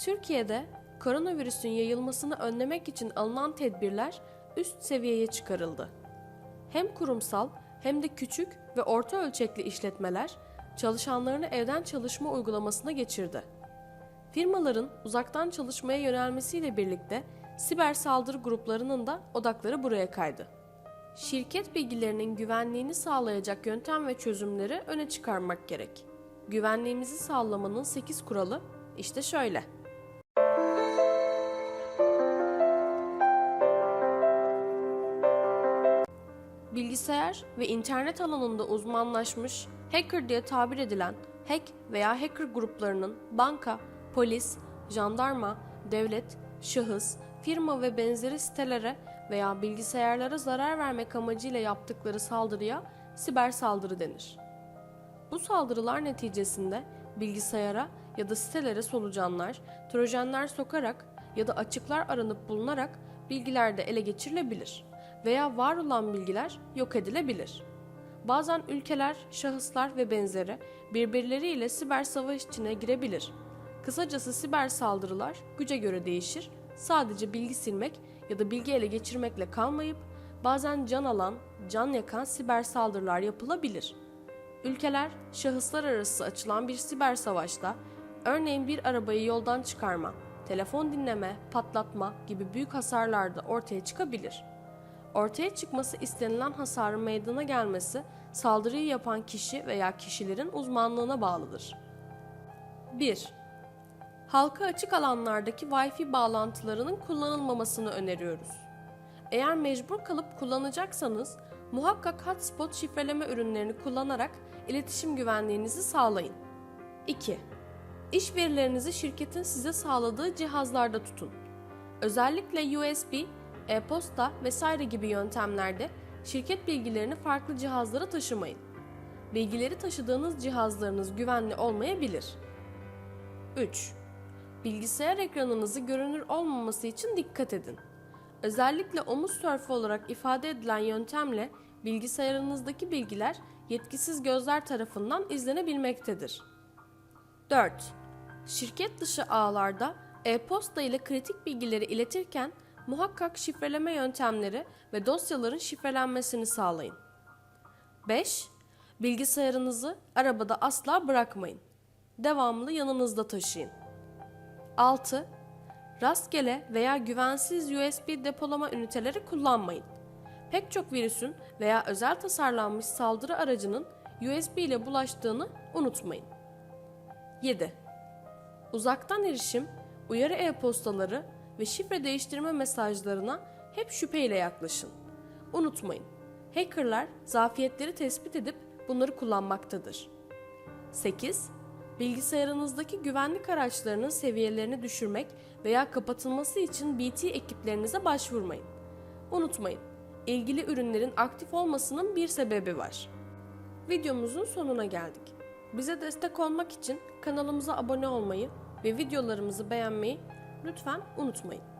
Türkiye'de koronavirüsün yayılmasını önlemek için alınan tedbirler üst seviyeye çıkarıldı. Hem kurumsal hem de küçük ve orta ölçekli işletmeler çalışanlarını evden çalışma uygulamasına geçirdi. Firmaların uzaktan çalışmaya yönelmesiyle birlikte siber saldırı gruplarının da odakları buraya kaydı. Şirket bilgilerinin güvenliğini sağlayacak yöntem ve çözümleri öne çıkarmak gerek. Güvenliğimizi sağlamanın 8 kuralı işte şöyle. Bilgisayar ve internet alanında uzmanlaşmış, hacker diye tabir edilen hack veya hacker gruplarının banka, polis, jandarma, devlet, şahıs, firma ve benzeri sitelere veya bilgisayarlara zarar vermek amacıyla yaptıkları saldırıya siber saldırı denir. Bu saldırılar neticesinde bilgisayara ya da sitelere solucanlar, trojanlar sokarak ya da açıklar aranıp bulunarak bilgiler de ele geçirilebilir veya var olan bilgiler yok edilebilir. Bazen ülkeler, şahıslar ve benzeri birbirleriyle siber savaş içine girebilir. Kısacası siber saldırılar güce göre değişir. Sadece bilgi silmek ya da bilgi ele geçirmekle kalmayıp bazen can alan, can yakan siber saldırılar yapılabilir. Ülkeler, şahıslar arası açılan bir siber savaşta, örneğin bir arabayı yoldan çıkarma, telefon dinleme, patlatma gibi büyük hasarlar da ortaya çıkabilir. Ortaya çıkması istenilen hasarın meydana gelmesi, saldırıyı yapan kişi veya kişilerin uzmanlığına bağlıdır. 1. Halka açık alanlardaki Wi-Fi bağlantılarının kullanılmamasını öneriyoruz. Eğer mecbur kalıp kullanacaksanız muhakkak hotspot şifreleme ürünlerini kullanarak iletişim güvenliğinizi sağlayın. 2. İş verilerinizi şirketin size sağladığı cihazlarda tutun. Özellikle USB, e-posta vesaire gibi yöntemlerde şirket bilgilerini farklı cihazlara taşımayın. Bilgileri taşıdığınız cihazlarınız güvenli olmayabilir. 3. Bilgisayar ekranınızı görünür olmaması için dikkat edin. Özellikle omuz sörfü olarak ifade edilen yöntemle bilgisayarınızdaki bilgiler yetkisiz gözler tarafından izlenebilmektedir. 4. Şirket dışı ağlarda e-posta ile kritik bilgileri iletirken muhakkak şifreleme yöntemleri ve dosyaların şifrelenmesini sağlayın. 5. Bilgisayarınızı arabada asla bırakmayın. Devamlı yanınızda taşıyın. 6. Rastgele veya güvensiz USB depolama üniteleri kullanmayın. Pek çok virüsün veya özel tasarlanmış saldırı aracının USB ile bulaştığını unutmayın. 7. Uzaktan erişim, uyarı e-postaları ve şifre değiştirme mesajlarına hep şüpheyle yaklaşın. Unutmayın, hackerlar zafiyetleri tespit edip bunları kullanmaktadır. 8. Bilgisayarınızdaki güvenlik araçlarının seviyelerini düşürmek veya kapatılması için BT ekiplerinize başvurmayın. Unutmayın, ilgili ürünlerin aktif olmasının bir sebebi var. Videomuzun sonuna geldik. Bize destek olmak için kanalımıza abone olmayı ve videolarımızı beğenmeyi lütfen unutmayın.